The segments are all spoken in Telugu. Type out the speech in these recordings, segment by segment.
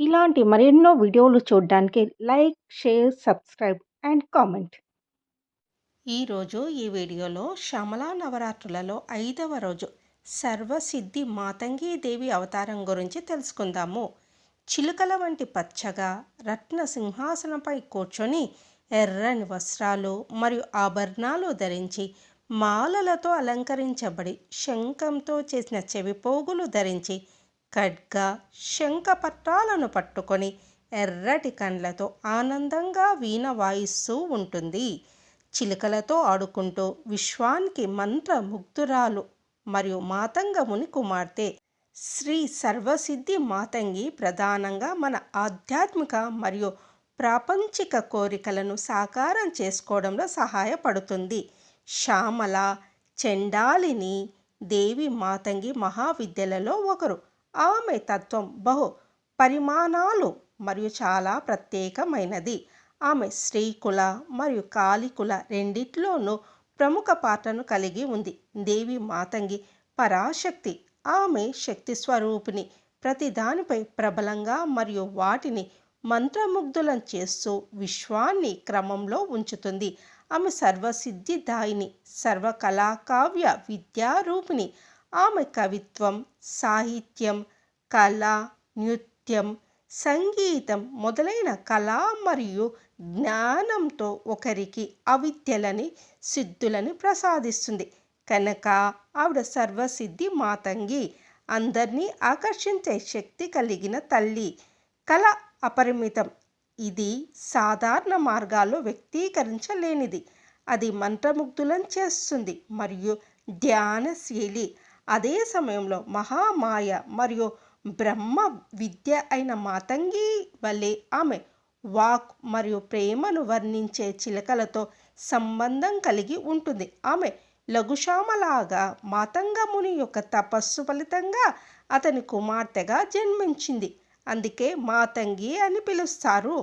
ఇలాంటి మరెన్నో వీడియోలు చూడడానికి like, share, subscribe and comment. ఈరోజు ఈ వీడియోలో శ్యామలా నవరాత్రులలో ఐదవ రోజు సర్వసిద్ధి మాతంగీదేవి అవతారం గురించి తెలుసుకుందాము చిలుకల వంటి పచ్చగా రత్న సింహాసనంపై కూర్చొని ఎర్రని వస్త్రాలు మరియు ఆభరణాలు ధరించి మాలలతో అలంకరించబడి శంఖంతో చేసిన చెవిపోగులు ధరించి ఖడ్గ శంఖపట్టాలను పట్టుకొని ఎర్రటి కండ్లతో ఆనందంగా వీణ వాయిస్తూ ఉంటుంది. చిలుకలతో ఆడుకుంటూ విశ్వానికి మంత్రముగ్ధురాలు మరియు మాతంగముని కుమార్తె శ్రీ సర్వసిద్ధి మాతంగి ప్రధానంగా మన ఆధ్యాత్మిక మరియు ప్రాపంచిక కోరికలను సాకారం చేసుకోవడంలో సహాయపడుతుంది. శ్యామల చెండాలిని దేవి మాతంగి మహావిద్యలలో ఒకరు. ఆమె తత్వం బహు పరిమాణాలు మరియు చాలా ప్రత్యేకమైనది. ఆమె స్త్రీకుల మరియు కాలికుల రెండిట్లోనూ ప్రముఖ పాత్రను కలిగి ఉంది. దేవి మాతంగి పరాశక్తి. ఆమె శక్తి స్వరూపిణి. ప్రతి దానిపై ప్రబలంగా మరియు వాటిని మంత్రముగ్ధులను చేస్తూ విశ్వాన్ని క్రమంలో ఉంచుతుంది. ఆమె సర్వసిద్ధిదాయిని సర్వకళాకావ్య విద్యారూపిణి. ఆమె కవిత్వం సాహిత్యం కళ నృత్యం సంగీతం మొదలైన కళ మరియు జ్ఞానంతో ఒకరికి అవిద్యలని సిద్ధులని ప్రసాదిస్తుంది. కనుక ఆవిడ సర్వసిద్ధి మాతంగి అందరినీ ఆకర్షించే శక్తి కలిగిన తల్లి. కళ అపరిమితం. ఇది సాధారణ మార్గాల్లో వ్యక్తీకరించలేనిది. అది మంత్రముగ్ధులను చేస్తుంది మరియు ధ్యానశీలి అదే సమయంలో మహామాయ మరియు బ్రహ్మ విద్య అయిన మాతంగి వలె ఆమె వాక్ మరియు ప్రేమను వర్ణించే చిలకలతో సంబంధం కలిగి ఉంటుంది. ఆమె లఘుశామలాగా మాతంగముని యొక్క తపస్సు ఫలితంగా అతని కుమార్తెగా జన్మించింది. అందుకే మాతంగి అని పిలుస్తారు.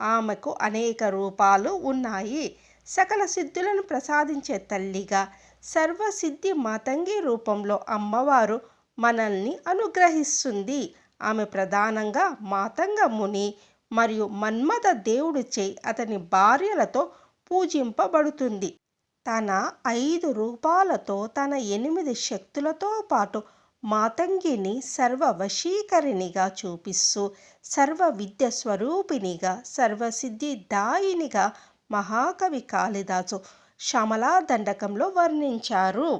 ఆమెకు అనేక రూపాలు ఉన్నాయి. సకల సిద్ధులను ప్రసాదించే తల్లిగా సర్వసిద్ధి మాతంగి రూపంలో అమ్మవారు మనల్ని అనుగ్రహిస్తుంది. ఆమె ప్రధానంగా మాతంగ ముని మరియు మన్మథ దేవుడిచే అతని భార్యలతో పూజింపబడుతుంది. తన ఐదు రూపాలతో తన ఎనిమిది శక్తులతో పాటు మాతంగిని సర్వ వశీకరిణిగా చూపిస్తూ సర్వ విద్య స్వరూపిణిగా సర్వసిద్ధి దాయినిగా మహాకవి కాళిదాసు. శమలా దండకంలో వర్ణించారు.